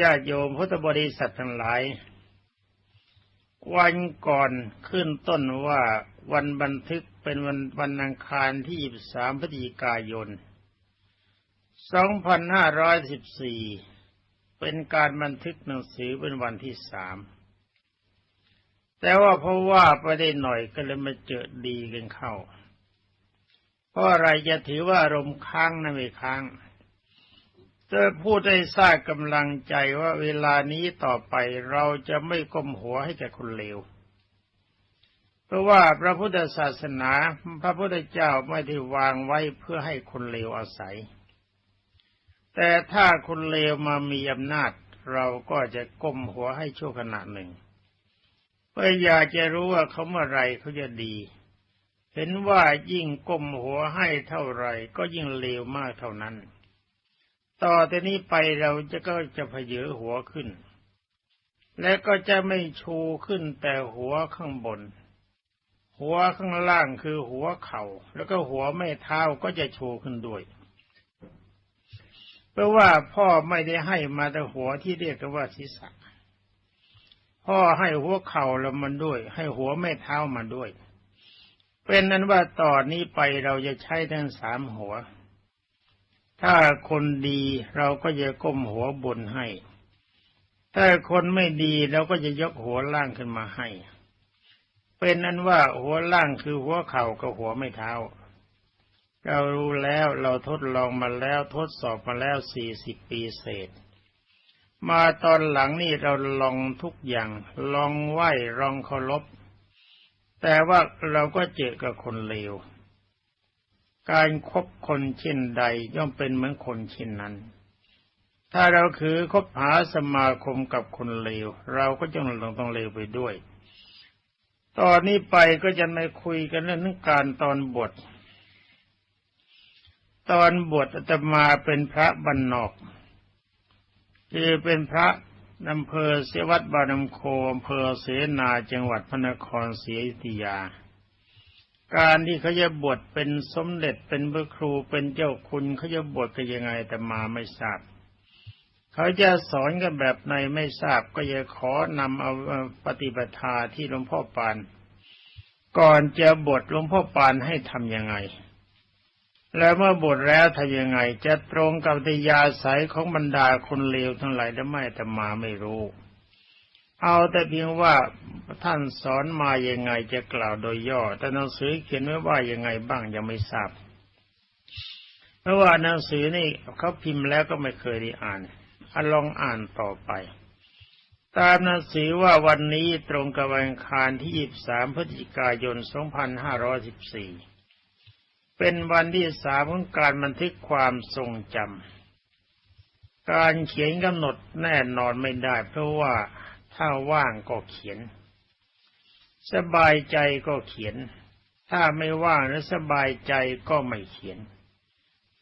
ญาติโยมพุทธบริษัททั้งหลาย วันก่อนขึ้นต้นว่าวันบันทึกเป็นวันวันอังคารที่ 23พฤศจิกายน 2514 เป็นการบันทึกหนังสือเป็นวันที่สาม แต่ว่าเพราะว่าไปได้หน่อยก็เลยมาเจอดีกันเข้า เพราะอะไรจะถือว่าอารมณ์ค้างนะไม่ค้าง จะพูดให้ทราบกำลังใจว่าเวลานี้ต่อไปเราจะไม่ก้มหัวให้แก่คนเลว เพราะว่าพระพุทธศาสนาพระพุทธเจ้าไม่ได้วางไว้เพื่อให้คนเลวอาศัย แต่ถ้าคนเลวมามีอำนาจ เราก็จะก้มหัวให้ชั่วขณะหนึ่งเพื่ออยากจะรู้ว่าเขาเมื่อไรเขาจะดี เห็นว่ายิ่งก้มหัวให้เท่าไรก็ยิ่งเลวมากเท่านั้น ต่อแต่นี้ไปเราจะก็จะพเยอหัวขึ้น และก็จะไม่ชูขึ้นแต่หัวข้างบน หัวข้างล่างคือหัวเขา่า แล้วก็หัวแม่เท้าก็จะชูขึ้นด้วยเพราะว่าพ่อไม่ได้ให้มาแต่หัวที่เรียกกันว่าศีรษะพ่อให้หัวเข่าแล้วมันด้วย ให้หัวแม่เท้ามาด้วย เป็นนั้นว่าต่อนนี้ไปเราจะใช้ทั้งสามหัว ถ้าคนดีเราก็จะก้มหัวบนให้ ถ้าคนไม่ดีเราก็จะยกหัวล่างขึ้นมาให้ เป็นนั้นว่าหัวล่างคือหัวเข่ากับหัวไม่เท้า เรารู้แล้วเราทดลองมาแล้วทดสอบมาแล้วสี่สิบปีเศษ มาตอนหลังนี่เราลองทุกอย่าง ลองไหวลองเคารพแต่ว่าเราก็เจอกับคนเลว การครบคนเช่นใดย่อมเป็นเหมือนคนเช่นนั้น ถ้าเราคือคบหาสมาคมกับคนเลว เราก็จะต้องต้องเลวไปด้วย ตอนนี้ไปก็จะไม่คุยกันเรื่องการตอนบท ตอนบทอาตมาเป็นพระบรรนอก คือเป็นพระอำเภอเสวัตบารมโคอำเภอเสนาจังหวัดพระนครศรีอยุธยา การที่เขาจะบวชเป็นสมเด็จเป็นพระครูเป็นเจ้าคุณเขาจะบวชกันยังไงแต่มาไม่ทราบเขาจะสอนกันแบบไหนไม่ทราบก็จะขอนำเอาปฏิปทาที่หลวงพ่อปาน ก่อนจะบวชหลวงพ่อปานให้ทำยังไง แล้วเมื่อบวชแล้วทำยังไง จะตรงกับติยาสายของบรรดาคนเลวทั้งหลายหรือไม่แต่มาไม่รู้ เอาแต่เพียงว่าท่านสอนมายังไงจะกล่าวโดยย่อ แต่หนังสือเขียนไว้ว่ายังไงบ้างยังไม่ทราบ เพราะว่าหนังสือนี่เขาพิมพ์แล้วก็ไม่เคยได้อ่านอลองอ่านต่อไป ตามหนังสือว่าวันนี้ตรงกับวันคารที่ 23 พฤศจิกายน 2514 เป็นวันที่สามของการบันทึกความทรงจำการเขียนกำหนดแน่นอนไม่ได้เพราะว่า ถ้าว่างก็เขียน สบายใจก็เขียน ถ้าไม่ว่างและสบายใจก็ไม่เขียน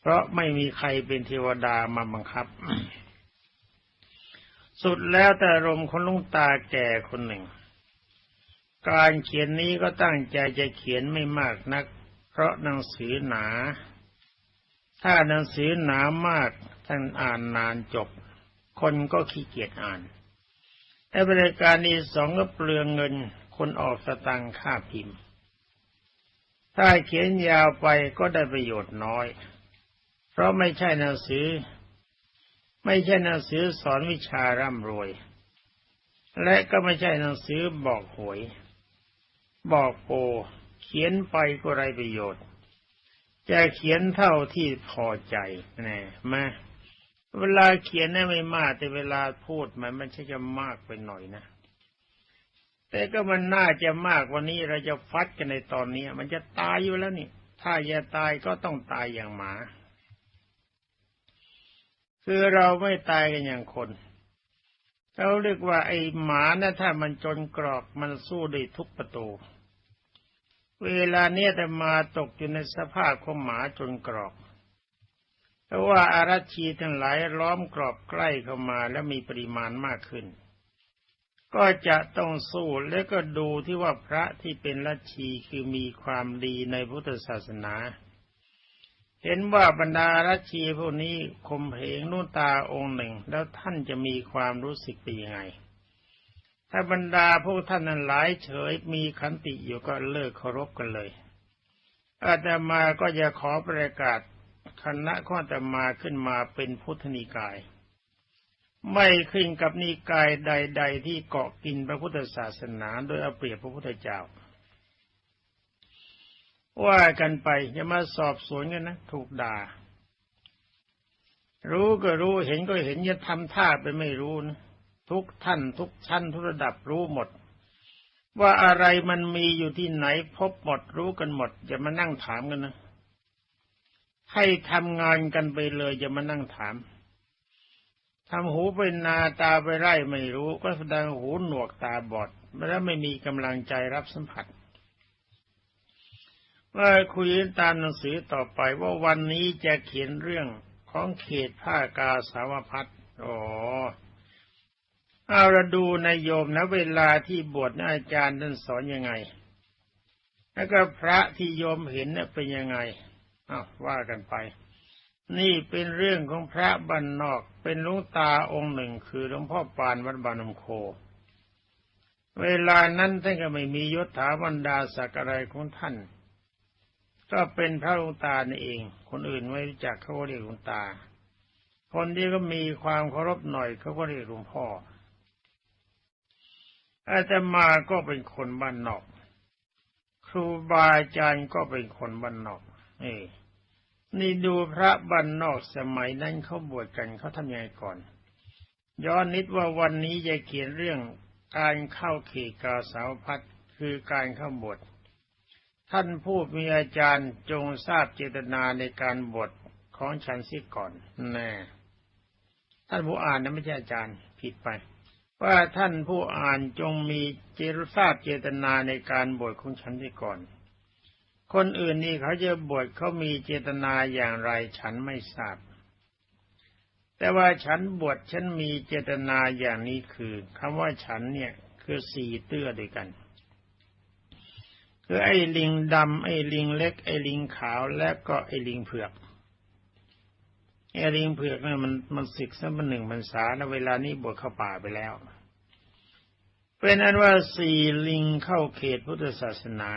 เพราะไม่มีใครเป็นเทวดามาบังคับ สุดแล้วแต่รมคนลุงตาแก่คนหนึ่ง การเขียนนี้ก็ตั้งใจจะเขียนไม่มากนัก เพราะหนังสือหนา ถ้าหนังสือหนามากท่านอ่านนานจบ คนก็ขี้เกียจอ่าน และบริการนี้สองก็เปลืองเงินคนออกสตังค่าพิมพ์ ถ้าเขียนยาวไปก็ได้ประโยชน์น้อย เพราะไม่ใช่หนังสือ ไม่ใช่หนังสือสอนวิชาร่ำรวย และก็ไม่ใช่หนังสือบอกหวย บอกโปเขียนไปก็ไรประโยชน์ จะเขียนเท่าที่พอใจแน่มา เวลาเขียนนี่ไม่มาก แต่เวลาพูดมันมันใช่จะมากไปหน่อยนะ แต่ก็มันน่าจะมากวันนี้เราจะฟัดกันในตอนนี้มันจะตายอยู่แล้วนี่ ถ้าจะตายก็ต้องตายอย่างหมา คือเราไม่ตายกันอย่างคนเขาเรียกว่าไอ้หมานะถ้ามันจนกรอกมันสู้ได้ทุกประตู เวลาเนี้ยแต่มาตกอยู่ในสภาพของหมาจนกรอก เพราะว่าอารัชีทั้งหลายล้อมกรอบใกล้เข้ามาและมีปริมาณมากขึ้น ก็จะต้องสู้และก็ดูที่ว่าพระที่เป็นรัชีคือมีความดีในพุทธศาสนา เห็นว่าบรรดาราชีพวกนี้ข่มเหงนุ่นตาองค์หนึ่ง แล้วท่านจะมีความรู้สึกเป็นยังไง ถ้าบรรดาพวกท่านนั้นหลายเฉยมีขันติอยู่ก็เลิกเคารพกันเลยอาตมาก็จะขอประกาศ คณะข้อตมาขึ้นมาเป็นพุทธนิกาย ไม่ขึ้นกับนิกายใด ๆ ที่เกาะกินพระพุทธศาสนาโดยเอาเปรียบพระพุทธเจ้า ว่ากันไปจะมาสอบสวนกันนะ ถูกด่า รู้ก็รู้เห็นก็เห็นอย่าทำท่าไปไม่รู้นะทุกท่านทุกชั้นทุกระดับรู้หมด ว่าอะไรมันมีอยู่ที่ไหนพบหมดรู้กันหมด อย่ามานั่งถามกันนะ ให้ทำงานกันไปเลยอย่ามานั่งถามทำหูไปนาตาไปไร่ไม่รู้ก็แสดงหูหนวกตาบอดแล้วไม่มีกำลังใจรับสัมผัสว่าคุยตามหนังสือต่อไปว่าวันนี้จะเขียนเรื่องของเขตผ้ากาสาวพัดอ๋อเอาเราดูนายโยมนะ เวลาที่บวชนะอาจารย์ท่านสอนยังไง แล้วก็พระที่โยมเห็นเนี่ยเป็นยังไง ว่ากันไป นี่เป็นเรื่องของพระบ้านนอก เป็นลวงตาองค์หนึ่งคือหลวงพ่อปานวัดบานมโค เวลานั้นท่านก็ไม่มียศถาบรรดาศักดิ์อะไรของท่าน ก็เป็นพระลวงตานี่เอง คนอื่นไม่รู้จักเขาเรียกหลวงตา คนที่ก็มีความเคารพหน่อยเขาก็เรียกหลวงพ่ออาตมาก็เป็นคนบ้านนอก ครูบาอาจารย์ก็เป็นคนบ้านนอก นี่นี่ดูพระบ้านนอกสมัยนั้นเขาบวชกันเขาทำยังไงก่อน ย้อนนิดว่าวันนี้จะเขียนเรื่องการเข้าเขตกาสาวพัดคือการเข้าบวชท่านผู้มีอาจารย์จงทราบเจตนาในการบวชของฉันสิก่อนแน่ท่านผู้อ่านนะไม่ใช่อาจารย์ผิดไป ว่าท่านผู้อ่านจงมีเจรทราบเจตนาในการบวชของฉันที่ก่อน คนอื่นนี่เขาจะบวชเขามีเจตนาอย่างไรฉันไม่ทราบ แต่ว่าฉันบวชฉันมีเจตนาอย่างนี้คือคำว่าฉันเนี่ยคือสี่เตื้อด้วยกัน คือไอ้ลิงดำไอ้ลิงเล็ก ไอ้ลิงขาวและก็ไอ้ลิงเผือกไอ้ลิงเผือกเนี่ยมันมันศึกสักมันหนึ่งมันสาแล้วเวลานี้บวชเข้าป่าไปแล้วเป็นอันว่าสี่ลิงเข้าเขตพุทธศาสนา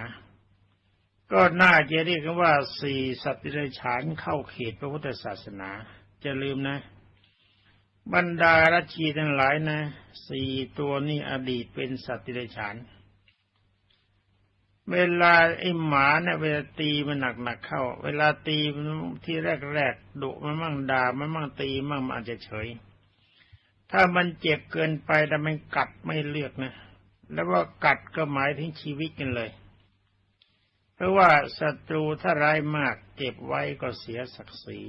ก็น่าจะเรียกว่าสี่สัตว์ดิเรกชันเข้าเขตพระพุทธศาสนา จะลืมนะ บรรดารัชีทั้งหลายนะสี่ตัวนี้อดีตเป็นสัตว์ดิเรกชันเวลาไอ้หมาเนี่ยเวลาตีมันหนักหนักเข้า เวลาตีมันที่แรกๆดุมันมั่งด่ามันมั่งตีมั่งมันอาจจะเฉย ถ้ามันเจ็บเกินไปแต่มันกัดไม่เลือกนะ แล้วว่ากัดก็หมายถึงชีวิตกันเลย ราะว่าศัตรูถ้าร้ายมากเก็บไว้ก็เสียศักดิ์ศรี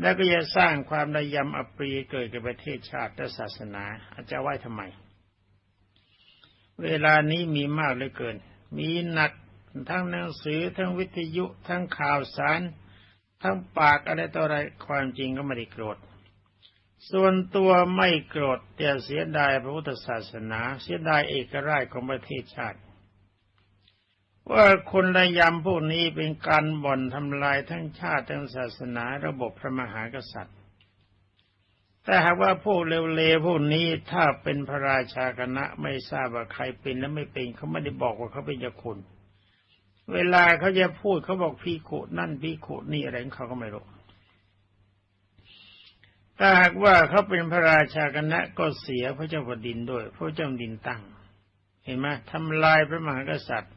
แล้วก็จะสร้างความระยำอปรีเกิดกับประเทศชาติและศาสนาอาจจะไหว้ทำไม เวลานี้มีมากเหลือเกิน มีหนักทั้งหนังสือทั้งวิทยุทั้งข่าวสาร ทั้งปากอะไรต่ออะไรความจริงก็ไม่ได้โกรธ ส่วนตัวไม่โกรธแต่เสียดายพระพุทธศาสนา เสียดายเอกราชของประเทศชาติ ว่าคนระยำพวกนี้เป็นการบ่อนทำลายทั้งชาติทั้งศาสนาระบบพระมหากษัตริย์ แต่หากว่าพวกเร็วๆพวกนี้ถ้าเป็นพระราชาคณะไม่ทราบว่าใครเป็นและไม่เป็นเขาไม่ได้บอกว่าเขาเป็นยาคุณเวลาเขาจะพูดเขาบอกพี่ขุนั่นพี่ขุนี่อะไรเขาก็ไม่รู้ถ้าหากว่าเขาเป็นพระราชาคณะก็เสียพระเจ้าแผ่นดินด้วย พระเจ้าดินตั้ง เห็นไหมทำลายพระมหากษัตริย์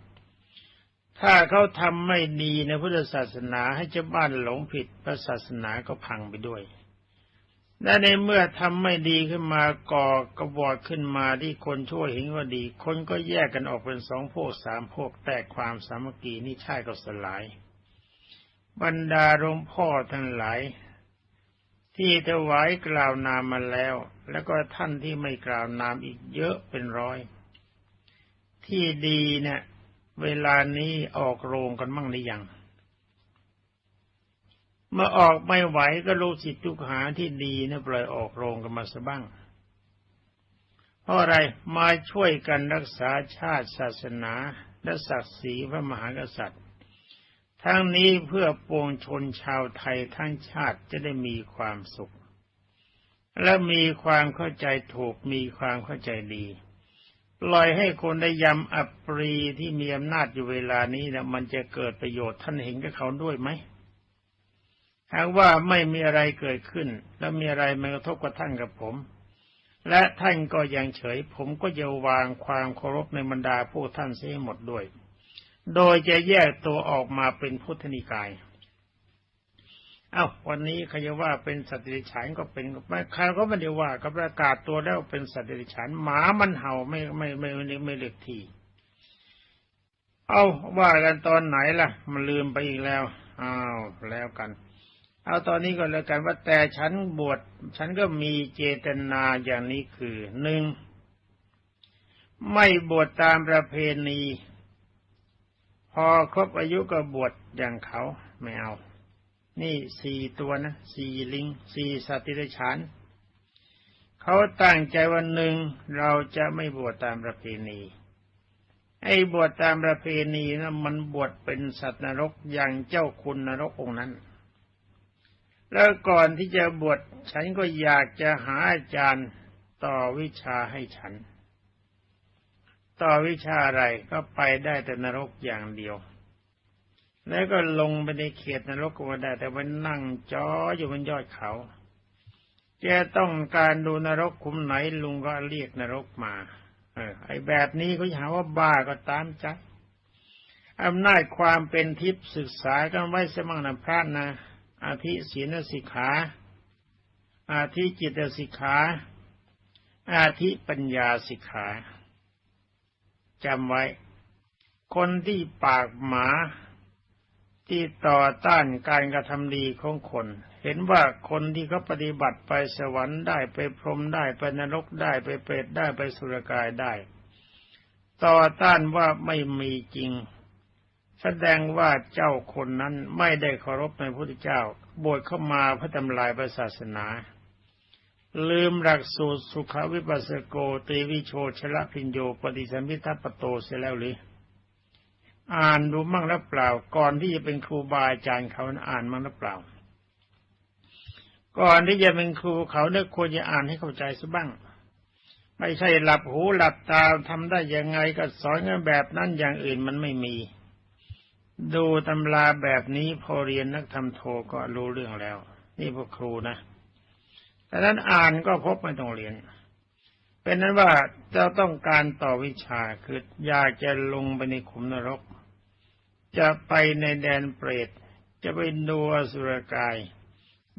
ถ้าเขาทำไม่ดีในพุทธศาสนาให้เจ้าบ้านหลงผิดพระศาสนาก็พังไปด้วยและในเมื่อทำไม่ดีขึ้นมาก่อกระบอดขึ้นมาที่คนช่วยเห็นว่าดี คนก็แยกกันออกเป็นสองพวกสามพวกแตกความสามัคคีนี่ใช่ก็สลาย บรรดาหลวงพ่อทั้งหลาย ที่ถวายกล่าวนามมาแล้ว แล้วก็ท่านที่ไม่กล่าวนามอีกเยอะเป็นร้อย ที่ดีเนี่ย เวลานี้ออกโรงกันมั่งหรือยัง เมื่อออกไม่ไหวก็ลูกศิษย์ทุกหาที่ดีนะปล่อยออกโรงกันมาซะบ้าง เพราะอะไรมาช่วยกันรักษาชาติศาสนาและศักดิ์ศรีพระมหากษัตริย์ ทั้งนี้เพื่อปวงชนชาวไทยทั้งชาติจะได้มีความสุข และมีความเข้าใจถูกมีความเข้าใจดี ปล่อยให้คนได้ยำอัปรีที่มีอำนาจอยู่เวลานี้นะมันจะเกิดประโยชน์ท่านเห็นกับเขาด้วยไหมหากว่าไม่มีอะไรเกิดขึ้น แล้วมีอะไรมากระทบกับท่านกับผม และท่านก็ยังเฉย ผมก็จะวางความเคารพในบรรดาผู้ท่านเสียหมดด้วย โดยจะแยกตัวออกมาเป็นพุทธนิกาย อา้าวันนี้ใครจะว่าเป็นสัตว์เดรัจฉานก็เป็นไม่ใครก็ไม่ได้ว่าก็ประกาศตัวแล้วเป็นสัตว์เดรัจฉานหมามันเห่าไม่ไม่ไม่ไม่ไม่เล็กที เอาว่ากันตอนไหนล่ะ มันลืมไปอีกแล้วอ้าวแล้วกัน เอาตอนนี้ก็แล้วกันว่าแต่ฉันบวชฉันก็มีเจตนาอย่างนี้คือหนึ่งไม่บวชตามประเพณี พอครบอายุก็บวชอย่างเขาไม่เอา นี่สี่ตัวนะสี่ลิงสี่สัตว์ติรฉานเขาตั้งใจวันหนึ่งเราจะไม่บวชตามประเพณี ไอ้บวชตามประเพณีนะมันบวชเป็นสัตว์นรกอย่างเจ้าคุณนรกองค์นั้น แล้วก่อนที่จะบวชฉันก็อยากจะหาอาจารย์ต่อวิชาให้ฉัน ต่อวิชาอะไรก็ไปได้แต่นรกอย่างเดียว แล้วก็ลงไปในเขตนรกก็มาได้ แต่ว่านั่งจ้ออยู่บนยอดเขา แกต้องการดูนรกคุมไหนลุงก็เรียกนรกมา เออ ไอแบบนี้เขาหาว่าบ้าก็ตามใจอำนาจความเป็นทิพย์ศึกษากันไว้สมังนะพระนะ อาทิศีลสิกขา อาทิจิตสิกขา อาทิปัญญาสิกขาจำไว้ คนที่ปากหมา ที่ต่อต้านการกระทำดีของคน เห็นว่าคนที่เขาปฏิบัติไปสวรรค์ได้ไปพรหมได้ไปนรกได้ไปเปรตได้ไปสุรกายได้ ต่อต้านว่าไม่มีจริง แสดงว่าเจ้าคนนั้นไม่ได้เคารพในพระพุทธเจ้าบวชเข้ามาเพื่อทำลายศาสนา ลืมหลักสูตรสุขวิปัสสโกตีวิโชชละพิญโยปฏิสัมพิทัปโตเสียแล้วหรือ อ่านดูมั่งแล้วเปล่า ก่อนที่จะเป็นครูบาอาจารย์เขาอ่านมั่งแล้วเปล่า ก่อนที่จะเป็นครูเขาเนี่ยควรจะอ่านให้เข้าใจซะบ้าง ไม่ใช่หลับหูหลับตาทำได้ยังไงก็สอนกันแบบนั้นอย่างอื่นมันไม่มี ดูตำราแบบนี้พอเรียนนักธรรมโทก็รู้เรื่องแล้ว นี่พวกครูนะแต่นั้นอ่านก็พบไม่ต้องเรียนเป็นนั้นว่าเจ้าต้องการต่อวิชาคืออยากจะลงไปในขุมนรก จะไปในแดนเปรต จะไปดูอสุรกาย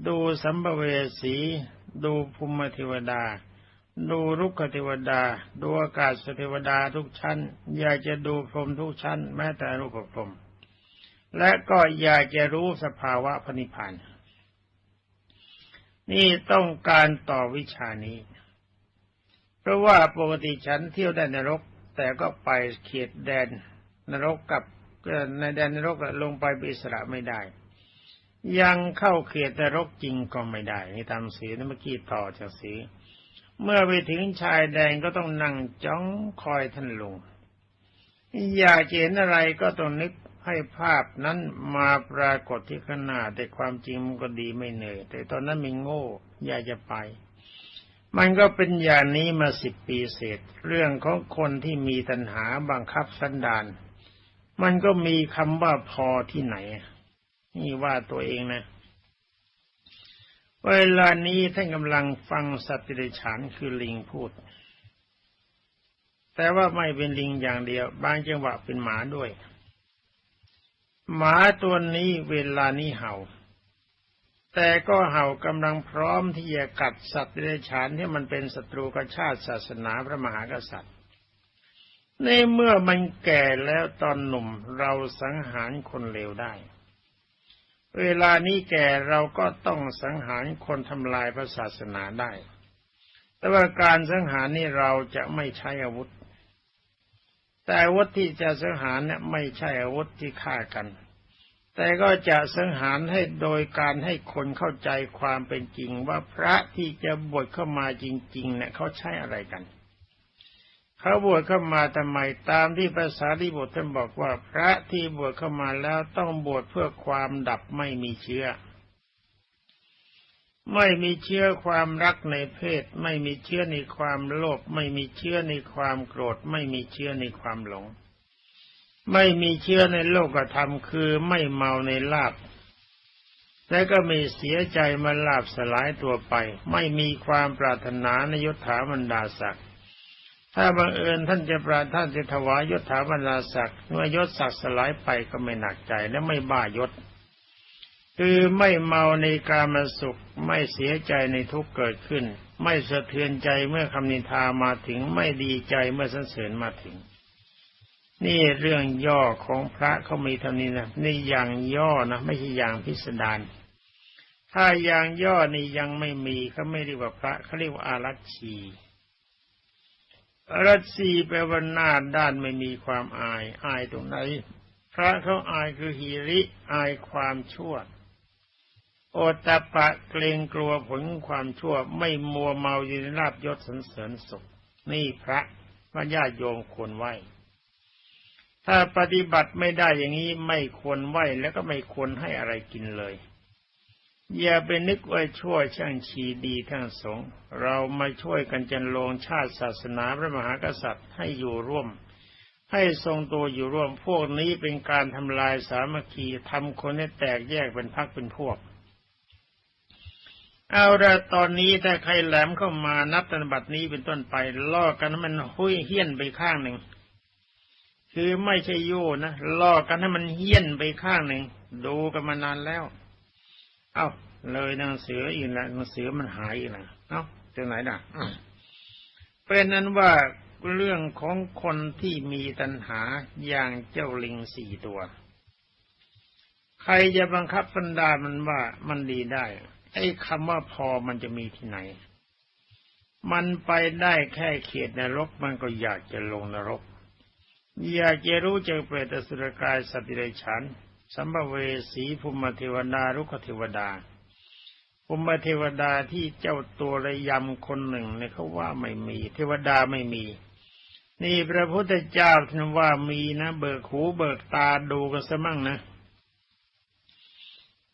ดูสัมภเวสี ดูภูมิเทวดา ดูรุกขเทวดา ดูอากาศเทวดาทุกชั้น อยากจะดูพรมทุกชั้น แม้แต่รูปพรม และก็อยากจะรู้สภาวะพนิพานนี่ต้องการต่อวิชานี้ เพราะว่าปกติฉันเที่ยวได้นรก แต่ก็ไปเขตแดนนรกกับ ในแดนนรกลงไปเป็นอิสระไม่ได้ ยังเข้าเขตนรกจริงก็ไม่ได้นี่ตามสีนั่นเมื่อกี้ต่อจากสีเมื่อไปถึงชายแดนก็ต้องนั่งจ้องคอยท่านลงอยากเห็นอะไรก็ต้องนึกให้ภาพนั้นมาปรากฏที่ข้างหน้าแต่ความจริงมันก็ดีไม่เหนื่อย แต่ตอนนั้นมีโง่อยากจะไป มันก็เป็นอย่างนี้มาสิบปีเศษ เรื่องของคนที่มีตัณหาบังคับสันดาน มันก็มีคำว่าพอที่ไหน นี่ว่าตัวเองนะเวลานี้ท่านกำลังฟังสัตว์เดรัจฉานคือลิงพูด แต่ว่าไม่เป็นลิงอย่างเดียว บางจังหวะเป็นหมาด้วย หมาตัวนี้เวลานี้เห่า แต่ก็เห่ากำลังพร้อมที่จะกัดสัตว์เดรัจฉานที่มันเป็นศัตรูกับชาติศาสนาพระมหากษัตริย์ ในเมื่อมันแก่แล้วตอนหนุ่มเราสังหารคนเลวได้ เวลานี้แก่เราก็ต้องสังหารคนทำลายพระศาสนาได้ แต่ว่าการสังหารนี่เราจะไม่ใช้อาวุธ แต่อาวุธที่จะสังหารเนี่ยไม่ใช่อาวุธที่ฆ่ากัน แต่ก็จะสังหารให้โดยการให้คนเข้าใจความเป็นจริงว่าพระที่จะบวชเข้ามาจริงๆเนี่ยเขาใช้อะไรกัน เขาบวชเข้ามาทำไมตามที่ภาษาที่บทท่านบอกว่าพระที่บวชเข้ามาแล้วต้องบวชเพื่อความดับไม่มีเชื้อ ไม่มีเชื้อความรักในเพศ ไม่มีเชื้อในความโลภไม่มีเชื้อในความโกรธ ไม่มีเชื้อในความหลง ไม่มีเชื้อในโลกธรรมคือไม่เมาในลาบและก็ไม่เสียใจมาลาบสลายตัวไป ไม่มีความปรารถนาในยศถาบรรดาศักดิ์ ถ้าบังเอิญท่านจะปราท่านจะถวายยศถาบรรดาศักดิ์เมื่อยศศักดิ์สลายไปก็ไม่หนักใจและไม่บ้ายศ คือไม่เมาในกามสุข ไม่เสียใจในทุกเกิดขึ้น ไม่สะเทือนใจเมื่อคำนินทามาถึงไม่ดีใจเมื่อสรรเสริญมาถึง นี่เรื่องย่อของพระเขามีเท่านี้นะนี่อย่างย่อนะไม่ใช่อย่างพิสดารถ้าอย่างย่อนี่ยังไม่มีเขาไม่เรียกว่าพระเขาเรียกว่าอารัชชี รัชชีแปลว่าหน้าด้านไม่มีความอาย อายตรงไหน พระเขาอายคือหิริ อายความชั่ว โอตะปะเกรงกลัวผลความชั่ว ไม่มัวเมาอยู่ในลาบยศสันเสริญสุข นี่พระว่าญาติโยมควรไหวถ้าปฏิบัติไม่ได้อย่างนี้ไม่ควรไหวแล้วก็ไม่ควรให้อะไรกินเลย อย่าไปนึกว่าช่วยช่างชีดีทั้งสงเรามาช่วยกันจันลงชาติศาสนาพระมหากษัตริย์ให้อยู่ร่วม ให้ทรงตัวอยู่ร่วมพวกนี้เป็นการทำลายสามัคคีทำคนให้แตกแยกเป็นพักเป็นพวก เอาละตอนนี้ถ้าใครแหลมเข้ามานับตันบัดนี้เป็นต้นไปล่อกันให้มันหุ้ยเฮี้ยนไปข้างหนึ่ง คือไม่ใช่โย่นะล่อกันให้มันเฮี้ยนไปข้างหนึ่ง ดูกันมานานแล้ว เอ้า เลยนางเสืออีกแล้วนางเสือมันหายอีกแล้วเอ้าจากไหนน่ะเป็นนั้นว่าเรื่องของคนที่มีตัณหาอย่างเจ้าลิงสี่ตัว ใครจะบังคับบันดามันว่ามันดีได้ ไอ้คำว่าพอมันจะมีที่ไหน มันไปได้แค่เขตนรกมันก็อยากจะลงนรก อยากจะรู้จักเปรตสุรกายสัตว์ดิเรกชัน สัมภเวสีภูมิเทวดารุกเทวดาภูมิเทวดาที่เจ้าตัวระยำคนหนึ่งเนี่ยเขาว่าไม่มี เทวดาไม่มี นี่พระพุทธเจ้าท่านว่ามีนะ เบิกหูเบิกตาดูกันซะมั่งนะ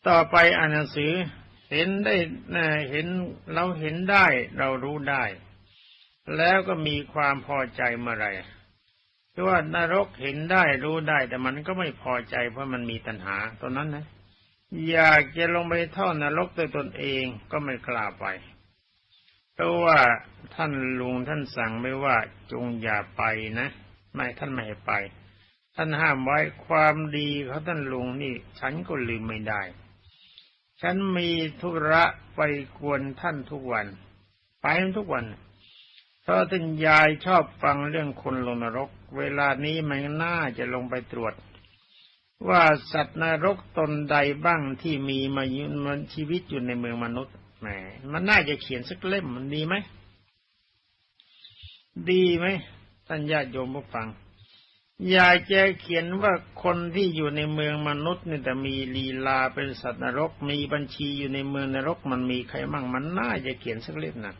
ต่อไปอ่านหนังสือเห็นได้เห็นเราเห็นได้ เรารู้ได้ แล้วก็มีความพอใจเมื่อไร คือว่านรกเห็นได้รู้ได้ แต่มันก็ไม่พอใจเพราะมันมีตัณหาตอนนั้นนะ อยากจะลงไปท่อนรกด้วยตนเองก็ไม่กล้าไปเพราะว่าท่านลุงท่านสั่งไม่ว่าจงอย่าไปนะไม่ท่านไม่ให้ไป ท่านห้ามไว้ความดีเขาท่านลุงนี่ ฉันก็ลืมไม่ได้ ฉันมีธุระไปกวนท่านทุกวัน ไปทุกวัน พราะท่านยายชอบฟังเรื่องคนลงนรก เวลานี้มันน่าจะลงไปตรวจ ว่าสัตว์นรกตนใดบ้างที่มีมายุมันชีวิตอยู่ในเมืองมนุษย์แหมมันน่าจะเขียนสักเล่มมันดีไหม ดีไหมท่านญาติโยมผู้ฟัง อยากจะเขียนว่าคนที่อยู่ในเมืองมนุษย์นี่แต่มีลีลาเป็นสัตว์นรก มีบัญชีอยู่ในเมืองนรกมันมีใครมั่งมันน่าจะเขียนสักเล่มนะ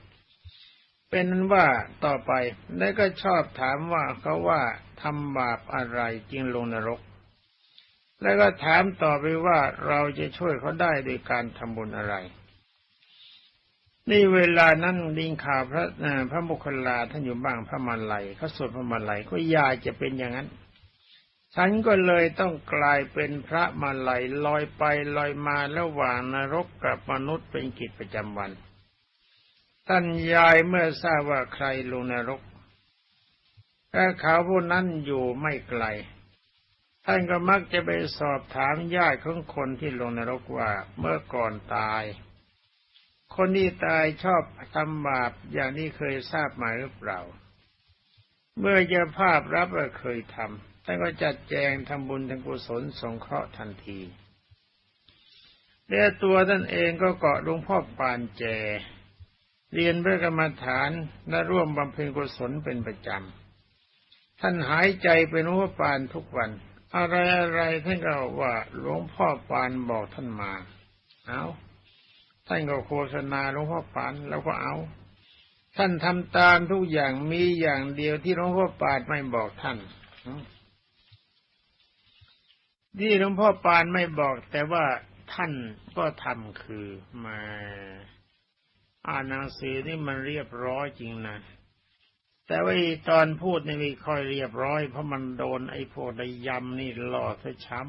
เป็นนั้นว่าต่อไปแล้วก็ชอบถามว่าเขาว่าทำบาปอะไรจึงลงนรก แล้วก็ถามต่อไปว่าเราจะช่วยเขาได้โดยการทำบุญอะไรนี่เวลานั้นดิงข่าวพระพระมุคลาท่านอยู่บ้างพระมาลัยเขาสวดพระมาลัยก็อยากจะเป็นอย่างนั้น ฉันก็เลยต้องกลายเป็นพระมาลัยลอยไปลอยมาระหว่างนรกกับมนุษย์เป็นกิจประจำวัน ท่านยายเมื่อทราบว่าใครลงนรกถ้าเขาผู้นั้นอยู่ไม่ไกล ท่านก็มักจะไปสอบถามญาติของคนที่ลงนรกว่าเมื่อก่อนตาย คนที่ตายชอบทำบาปอย่างนี้เคยทราบมาหรือเปล่า เมื่อเจะภาพรับว่าเคยทำท่านก็จัดแจงทำบุญทางกุศลสงเคราะห์ทันทีและตัวท่านเองก็เกาะหลวงพ่อปานแจ เรียนพระกรรมฐานและร่วมบำเพ็ญกุศลเป็นประจำ ท่านหายใจเป็นหัวปานทุกวัน อะไรอะไรท่านก็ว่าหลวงพ่อปานบอกท่านมา เอาท่านก็โฆษณาหลวงพ่อปานแล้วก็เอา ท่านทำตามทุกอย่างมีอย่างเดียวที่หลวงพ่อปานไม่บอกท่านที่หลวงพ่อปานไม่บอกแต่ว่าท่านก็ทำคือมา อ่านหนังสือนี่มันเรียบร้อยจริงนะแต่ว่าตอนพูดนี่ไม่ค่อยเรียบร้อย เพราะมันโดนไอ้พวกไดยำนี่หล่อซะช้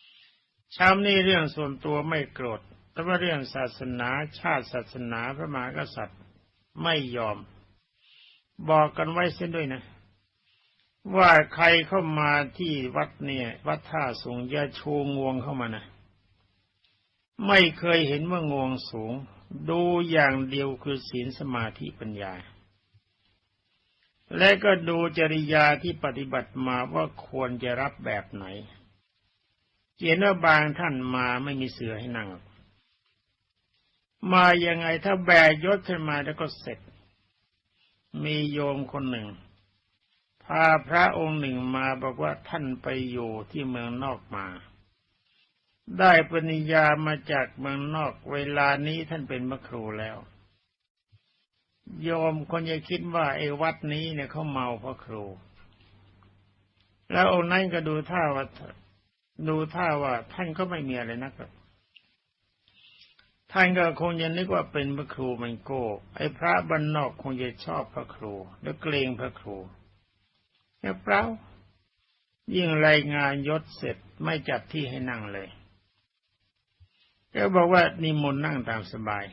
ำช้ำนี่เรื่องส่วนตัวไม่โกรธแต่ว่าเรื่องศาสนาชาติศาสนาพระมหากษัตริย์ไม่ยอม บอกกันไว้เส้นด้วยนะ ว่าใครเข้ามาที่วัดเนี่ย วัดท่าสูงอย่าชูงวงเข้ามานะไม่เคยเห็นว่างวงสูง ดูอย่างเดียวคือศีลสมาธิปัญญา และก็ดูจริยาที่ปฏิบัติมาว่าควรจะรับแบบไหนเขียนว่าบางท่านมาไม่มีเสือให้นั่ง มายังไงถ้าแบกยศขึ้นมาแล้วก็เสร็จ มีโยมคนหนึ่ง พาพระองค์หนึ่งมาบอกว่าท่านไปอยู่ที่เมืองนอกมา ได้ปริญญามาจากเมืองนอกเวลานี้ท่านเป็นมะครูแล้ว โยมคนจะคิดว่าไอ้วัดนี้เนี่ยเขาเมาเพราะครู แล้วองค์นั้นก็ดูท่าว่าดูท่าว่าท่านก็ไม่มีอะไรนักท่านก็คงจะนึกว่าเป็นพระครูมันโก้ ไอ้พระบรรนอกคงจะชอบพระครู แล้วเกรงพระครูแต่เปล่ายิ่งรายงานยศเสร็จไม่จัดที่ให้นั่งเลย ก็บอกว่านิมนต์นั่งตามสบาย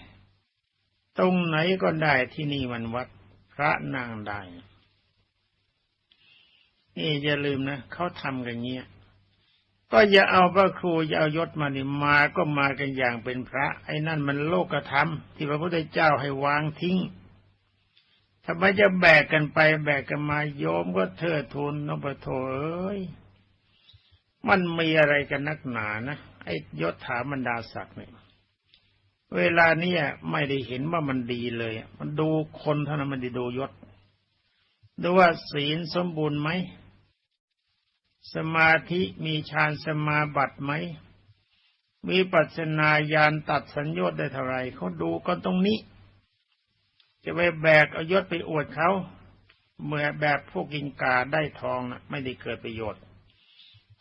ตรงไหนก็ได้ที่นี่มันวัดพระนั่งได้ นี่อย่าลืมนะเขาทำกันเงี้ย ก็อย่าเอาพระครูอย่าเอายศมานี่มาก็มากันอย่างเป็นพระ ไอ้นั่นมันโลกธรรม ที่พระพุทธเจ้าให้วางทิ้งทำไมจะแบกกันไปแบกกันมาโยมก็เทิดทูนนพโทเอ้ย มันมีอะไรกันนักหนานะ ไอ้ยศถาบรรดาศักดิ์เนี่ยเวลาเนี้ไม่ได้เห็นว่ามันดีเลย มันดูคนเท่านั้นมันได้ดูยศ ดูว่าศีลสมบูรณ์ไหม สมาธิมีฌานสมาบัติไหม มีปัจนาญาณตัดสัญญาได้เท่าไรเขาดูกันตรงนี้ จะไปแบกเอายศไปอวดเขา เมื่อแบบพวกกินกาได้ทองนะไม่ได้เกิดประโยชน์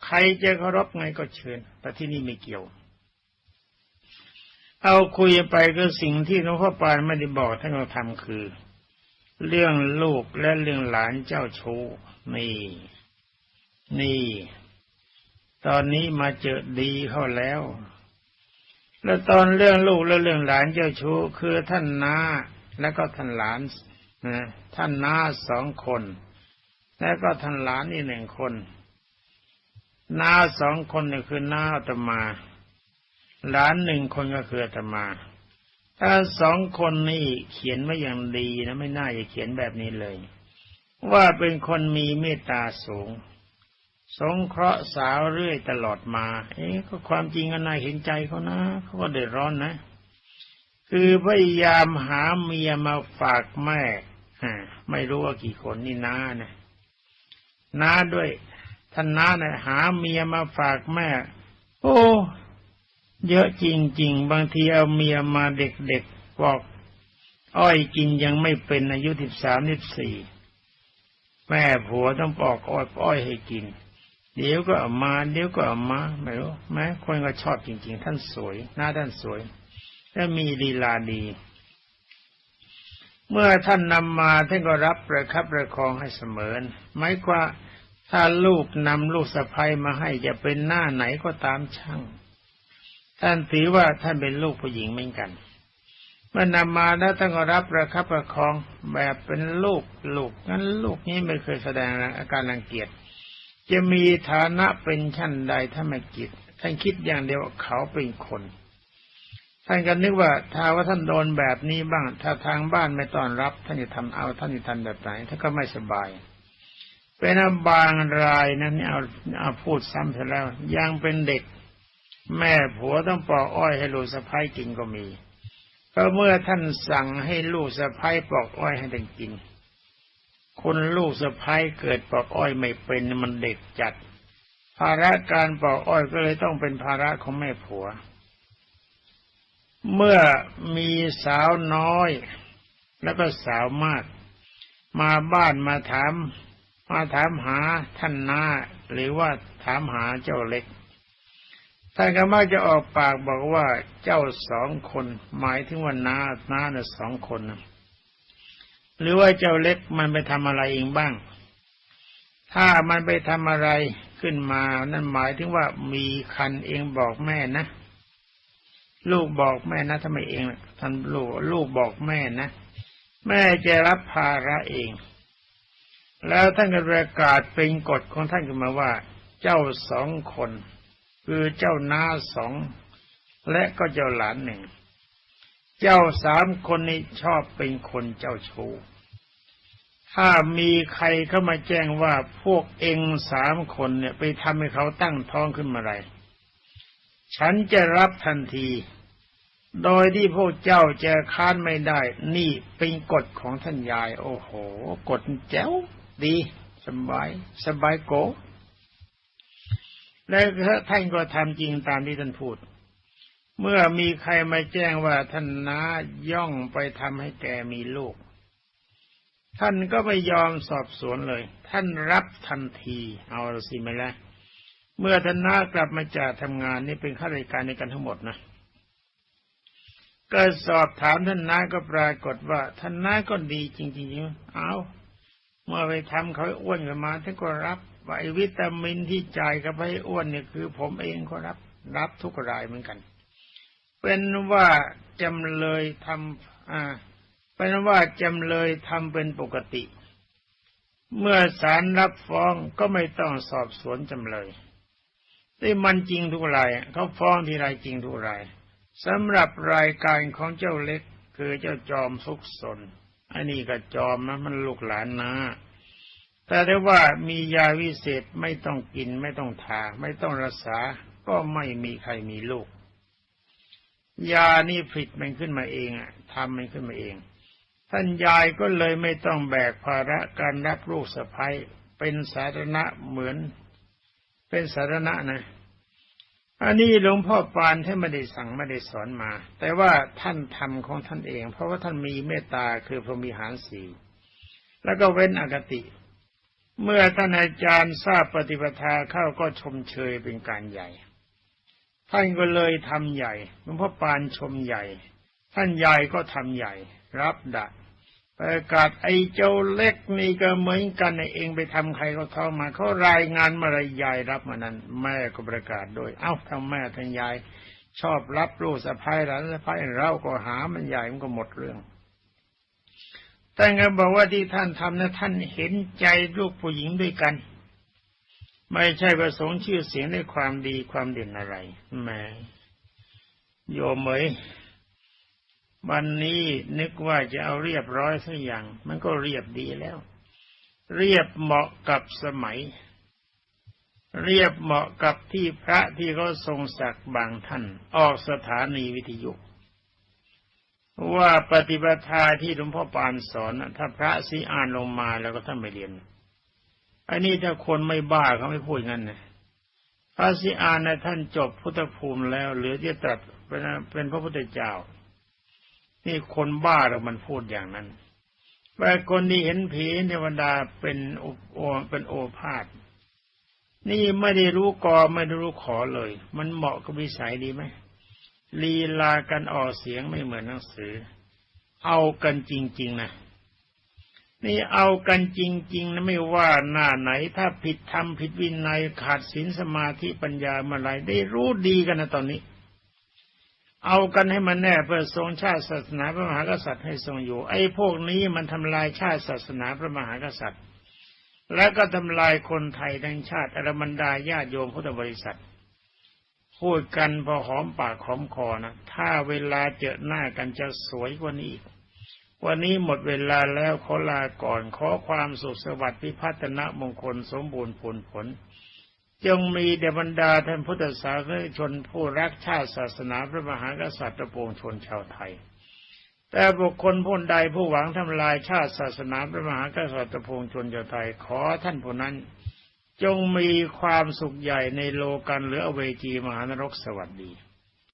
ใครจะเคารพไงก็เชิญ แต่ที่นี่ไม่เกี่ยว เอาคุยไปก็สิ่งที่หลวงพ่อปานไม่ได้บอกท่านเราทำคือ เรื่องลูกและเรื่องหลานเจ้าชู้นี่นี่ ตอนนี้มาเจอดีเข้าแล้ว แล้วตอนเรื่องลูกและเรื่องหลานเจ้าชู้คือท่านนาแล้วก็ท่านหลานนะท่านนาสองคน แล้วก็ท่านหลานอีกหนึ่งคน น้าสองคนนี่คือน้าตมา หลานหนึ่งคนก็คือตมา ถ้าสองคนนี่เขียนไว้อย่างดีนะไม่น่าจะเขียนแบบนี้เลย ว่าเป็นคนมีเมตตาสูง สงเคราะห์สาวเรื่อยตลอดมา เอ๊ะก็ความจริงก็น่าเห็นใจเขานะเขาก็เดือดร้อนนะ คือพยายามหาเมียมาฝากแม่ไม่รู้ว่ากี่คนนี่น้านะน้าด้วย ท่านน้านะหาเมียมาฝากแม่ โอ้เยอะจริง ๆ บางทีเอาเมียมาเด็กๆบอก อ้อยกินยังไม่เป็นอายุสิบสามสิบสี่แม่ผัวต้องปอกอ้อยอ้อยให้กิน เดี๋ยวก็เอามา เดี๋ยวก็เอามาไม่รู้แม้คนก็ชอบจริง ๆ ท่านสวย หน้าท่านสวยและมีลีลาดี เมื่อท่านนำมาท่านก็รับประคับประคองให้เสมอหมายความ ถ้าลูกนำลูกสะพ้ยมาให้จะเป็นหน้าไหนก็ตามช่าง ท่านถือว่าท่านเป็นลูกผู้หญิงเหมือนกันเมื่อนำมาแล้วท่านก็รับประคับประคองแบบเป็นลูกลูกงั้นลูกนี้ไม่เคยแสดงอาการรังเกียจจะมีฐานะเป็นชั้นใดถ้าไม่กิจท่านคิดอย่างเดียวเขาเป็นคนท่านก็นึกว่าถ้าว่าท่านโดนแบบนี้บ้าง ถ้าทางบ้านไม่ต้อนรับ ท่านจะทำเอาท่านจะทำแบบไหนท่านก็ไม่สบาย เป็นบางรายนะนี่เอาเอาพูดซ้ำเสร็จแล้ว ยังเป็นเด็ก แม่ผัวต้องปอกอ้อยให้ลูกสะพ้ายกินก็มี ก็เมื่อท่านสั่งให้ลูกสะพ้ายปอกอ้อยให้ท่านกิน คนลูกสะพ้ายเกิดปอกอ้อยไม่เป็นมันเด็กจัด ภาระการปอกอ้อยก็เลยต้องเป็นภาระของแม่ผัว เมื่อมีสาวน้อย แล้วก็สาวมาก มาบ้านมาถาม มาถามหาท่านนาหรือว่าถามหาเจ้าเล็ก ท่านก็มักจะออกปากบอกว่าเจ้าสองคน หมายถึงว่านานาเนี่ยสองคนนะหรือว่าเจ้าเล็กมันไปทำอะไรเองบ้าง ถ้ามันไปทำอะไรขึ้นมานั่นหมายถึงว่ามีคันเองบอกแม่นะลูกบอกแม่นะทำไมเองท่านลูกลูกบอกแม่นะ แม่จะรับภาระเอง แล้วท่านก็ประกาศเป็นกฎของท่านขึ้นมาว่า เจ้าสองคน คือเจ้าน้าสองและก็เจ้าหลานหนึ่ง เจ้าสามคนนี้ชอบเป็นคนเจ้าชู้ถ้ามีใครเข้ามาแจ้งว่าพวกเองสามคนเนี่ยไปทำให้เขาตั้งท้องขึ้นมาไร ฉันจะรับทันที โดยที่พวกเจ้าจะค้านไม่ได้ นี่เป็นกฎของท่านยาย โอ้โห กฎแจ๋ว ดีสบาย สบายโก และท่านก็ทำจริงตามที่ท่านพูด เมื่อมีใครมาแจ้งว่าท่านน้าย่องไปทำให้แกมีลูก ท่านก็ไม่ยอมสอบสวนเลย ท่านรับทันที เอาสิไม่ละเมื่อท่านน้ากลับมาจากทำงานนี่เป็นข้าราชการในกันทั้งหมดนะก็สอบถามท่านน้าก็ปรากฏว่าท่านน้าก็ดีจริงๆเอา เมื่อไปทำเขาอ้วนกันมาท่านก็รับไอวิตามินที่จ่ายกับไปอ้วนเนี่ยคือ ผมเองก็รับ รับทุกรายเหมือนกัน เป็นว่าจำเลยทำอ่า เป็นว่าจำเลยทำเป็นปกติ เมื่อศาลรับฟ้องก็ไม่ต้องสอบสวนจำเลยที่มันจริงทุกรายเขาฟ้องที่ไรจริงทุกรายสำหรับรายการของเจ้าเล็กคือเจ้าจอมสุกสน อันนี้ก็จอมนะมันลูกหลานนะ แต่ได้ว่ามียาวิเศษไม่ต้องกินไม่ต้องทา ไม่ต้องรักษา ก็ไม่มีใครมีลูก ยานี่ผิดมันขึ้นมาเองอะทำมันขึ้นมาเอง ท่านยายก็เลยไม่ต้องแบกภาระการรับลูกสะพ้ยเป็นสาธารณะเหมือน เป็นสาธารณะนะ อันนี้หลวงพ่อปานท่านไม่ได้สั่งไม่ได้สอนมา แต่ว่าท่านทำของท่านเอง เพราะว่าท่านมีเมตตาคือพรหมิหารสีแล้วก็เว้นอคติ เมื่อท่านอาจารย์ทราบปฏิปทาเข้าก็ชมเชยเป็นการใหญ่ ท่านก็เลยทำใหญ่หลวงพ่อปานชมใหญ่ ท่านใหญ่ก็ทำใหญ่ รับดัก ประกาศไอ้เจ้าเล็กนี่ก็เหมือนกันเองไปทำใครเขาท้องมาเขารายงานมารยายรับมานั้น แม่ก็ประกาศโดย เอ้าทั้งแม่ทั้งยาย ชอบรับลูกสะพ้ายหลานสะพ้ายเราก็หามันใหญ่มันก็หมดเรื่องแต่ไงบอกว่าที่ท่านทำนะท่านเห็นใจลูกผู้หญิงด้วยกัน ไม่ใช่ประสงค์ชื่อเสียงในความดีความเด่นอะไรแม่โยมเหมย วันนี้นึกว่าจะเอาเรียบร้อยสักอย่าง มันก็เรียบดีแล้ว เรียบเหมาะกับสมัย เรียบเหมาะกับที่พระที่เขาทรงศักดิ์บางท่าน ออกสถานีวิทยุว่าปฏิบัติที่หลวงพ่อปานสอนถ้าพระสีอ่านลงมาแล้วก็ท่านไม่เรียนอันนี้ถ้าคนไม่บ้าเขาไม่พูดงั้นนะพระสีอ่านนะท่านจบพุทธภูมิแล้ว เหลือจะตรัสเป็นพระพุทธเจ้า นี่คนบ้าเรามันพูดอย่างนั้นว่คนที่เห็นผีในบรรดาเป็นโอเป็นโอภาษนี่ไม่ได้รู้กอไม่ได้รู้ขอเลย มันเหมาะกับวิสัยดีไหมลีลากันออกเสียงไม่เหมือนหนังสือ เอากันจริง ๆ นะ นี่เอากันจริง ๆนะไม่ว่าหน้าไหน ถ้าผิดธรรมผิดวินัยขาดศีลสมาธิปัญญาเมื่อไรได้รู้ดีกันนะตอนนี้ เอากันให้มันแน่เพื่อทรงชาติศาสนาพระมหากษัตริย์ให้ทรงอยู่ ไอ้พวกนี้มันทำลายชาติศาสนาพระมหากษัตริย์ และก็ทำลายคนไทยทั้งชาติอรมันดาญาติโยมพุทธบริษัท พูดกันพอหอมปากหอมคอนะถ้าเวลาเจอหน้ากันจะสวยกว่านี้อีกวันนี้หมดเวลาแล้วขอลาก่อนขอความสุขสวัสดิ์พิพัฒนมงคลสมบูรณ์ผลผล จงมีเดบรรดาท่านพุทธศาสนิกชนผู้รักชาติศาสนาพระมหากษัตริย์ปวงชนชาวไทย แต่บุคคลผู้ใดผู้หวังทำลายชาติศาสนาพระมหากษัตริย์ปวงชนชาวไทย ขอท่านผู้นั้น จงมีความสุขใหญ่ในโลกันหรืออเวจีมหานรกสวัสดี